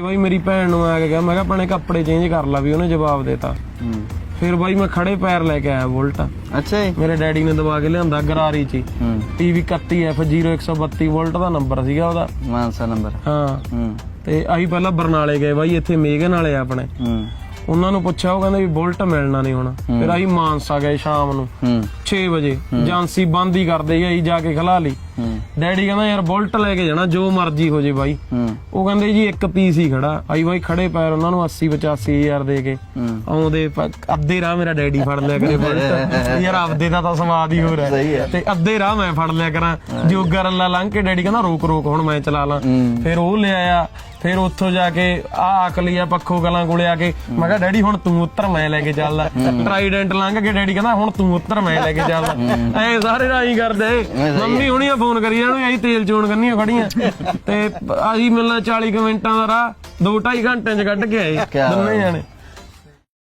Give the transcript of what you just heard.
ਬਾਈ ਮੇਰੀ ਭੈਣ ਨੂੰ ਆ ਕੇ ਗਿਆ ਮੈਂ ਕਿਹਾ ਆਪਣੇ ਕੱਪੜੇ ਚੇਂਜ ਕਰ ਲਾ ਵੀ ਉਹਨੇ ਜਵਾਬ ਦੇਤਾ ਫਿਰ ਬਾਈ ਮੈਂ ਖੜੇ ਪੈਰ ਲੈ ਕੇ ਆਇਆ ਵੋਲਟ ਅੱਛਾ ਜੀ। ਮੇਰੇ ਡੈਡੀ ਨੇ ਦਬਾ ਕੇ ਲਿਆਂਦਾ ਗਰਾਰੀ ਚ ਟੀਵੀ 31F0132 ਵੋਲਟ ਦਾ ਨੰਬਰ ਸੀਗਾ ਉਹਦਾ। ਮਾਨਸਾ ਨੰਬਰ। ਹਾਂ। ਤੇ ਅਸੀਂ ਪਹਿਲਾਂ ਬਰਨਾਲੇ ਗਏ ਬਾਈ ਇੱਥੇ ਮੇਗਨ ਵਾਲੇ ਆ ਆਪਣੇ। ਉਹਨਾਂ ਨੂੰ ਪੁੱਛਿਆ ਉਹ ਕਹਿੰਦੇ ਵੀ ਬੁਲਟ ਮਿਲਣਾ ਨਹੀਂ ਹੁਣ। ਫਿਰ ਅਸੀਂ ਮਾਨਸਾ ਗਏ ਸ਼ਾਮ ਨੂੰ। ਹੂੰ। 6 ਵਜੇ ਏਜੰਸੀ ਬੰਦ ਹੀ ਕਰਦੇ ਸੀ ਅਸੀਂ ਜਾ ਕੇ ਖਲਾ ਲਈ। ਡੈਡੀ ਕਹਿੰਦਾ ਯਾਰ ਬੁਲਟ ਲੈ ਕੇ ਜਾਣਾ ਜੋ ਮਰਜ਼ੀ ਹੋ ਜੇ ਬਾਈ। ਉਹ ਕਹਿੰਦੇ ਜੀ ਇੱਕ ਪੀਸ ਹੀ ਖੜਾ। ਆਈ ਬਾਈ ਖੜੇ ਪੈਰ ਉਹਨਾਂ ਨੂੰ 80 85 ਹਜ਼ਾਰ ਦੇ ਕੇ। ਆਉਂਦੇ ਅੱਧੇ ਰਾਹ ਮੇਰਾ ਡੈਡੀ ਫੜ ਲਿਆ ਕਰੇ ਬੁਲਟ। ਯਾਰ ਆਪਦੇ ਦਾ ਤਾਂ ਸਵਾਦ ਹੀ ਹੋ। ਹੈ। ਤੇ ਅੱਧੇ ਰਾਹ ਮੈਂ ਫੜ ਲਿਆ ਕਰਾਂ। ਜੋਗਰ ਅੱਲਾ ਲੰਘ ਕੇ ਡੈਡੀ ਕਹਿੰਦਾ ਰੋਕ ਰੋਕ ਹੁਣ ਮੈਂ ਚਲਾ ਲਾਂ। ਫਿਰ ਉਹ ਲਿਆਇਆ ਫਿਰ ਉੱਥੋਂ ਜਾ ਕੇ ਆ ਅਕਲੀਆ ਪੱਖੋ ਗਲਾਂ ਕੋਲੇ ਆ ਕੇ ਮੈਂ ਕਿਹਾ ਡੈਡੀ ਹੁਣ ਤੂੰ ਉੱਤਰ ਮੈਂ ਲੈ ਕੇ ਚੱਲਦਾ। ਟਰਾਈਡੈਂਟ ਲੰਘ ਕੇ ਡੈਡੀ ਕਹਿੰਦਾ ਹੁਣ ਤੂੰ ਉੱਤਰ ਮੈਂ ਲੈ ਕੇ ਚੱਲਦਾ। ਐ ਸਾਰੇ ਰਾਈ ਕਰਦੇ। ਮੰਮੀ ਹੁਣੀਆਂ ਫੋਨ ਕਰੀ ਜਾਣਗੇ ਅਸੀਂ ਤੇਲ ਚੋਣ ਕਰਨੀਆਂ ਖੜੀਆਂ। ਤੇ ਅਸੀਂ ਮਿਲਣਾ 40 ਕੁ ਮਿੰਟਾਂ ਦਾ ਰਾਹ 2 2.5 ਘੰਟਿਆਂ ਚ ਕੱਢ ਕੇ ਆਏ। ਦੋਨੇ ਜਾਣੇ।